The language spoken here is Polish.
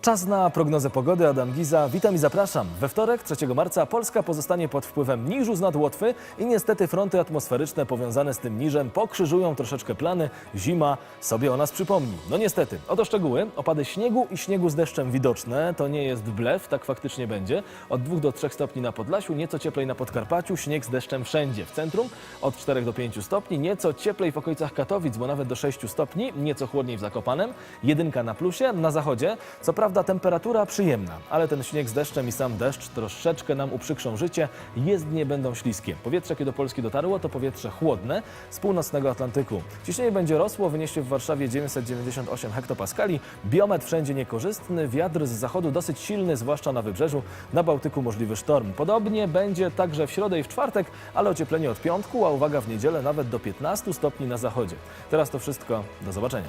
Czas na prognozę pogody. Adam Giza, witam i zapraszam. We wtorek, 3 marca, Polska pozostanie pod wpływem niżu z Łotwy i niestety fronty atmosferyczne powiązane z tym niżem pokrzyżują troszeczkę plany. Zima sobie o nas przypomni. No niestety. Oto szczegóły. Opady śniegu i śniegu z deszczem widoczne. To nie jest blef, tak faktycznie będzie. Od 2 do 3 stopni na Podlasiu, nieco cieplej na Podkarpaciu, śnieg z deszczem wszędzie. W centrum od 4 do 5 stopni, nieco cieplej w okolicach Katowic, bo nawet do 6 stopni, nieco chłodniej w Zakopanem. Jedynka na plusie, na zachodzie. Co prawda temperatura przyjemna, ale ten śnieg z deszczem i sam deszcz troszeczkę nam uprzykrzą życie. Jezdnie będą śliskie. Powietrze, jakie do Polski dotarło, to powietrze chłodne z północnego Atlantyku. Ciśnienie będzie rosło, wyniesie w Warszawie 998 hektopaskali. Biometr wszędzie niekorzystny, wiatr z zachodu dosyć silny, zwłaszcza na wybrzeżu. Na Bałtyku możliwy sztorm. Podobnie będzie także w środę i w czwartek, ale ocieplenie od piątku, a uwaga w niedzielę nawet do 15 stopni na zachodzie. Teraz to wszystko. Do zobaczenia.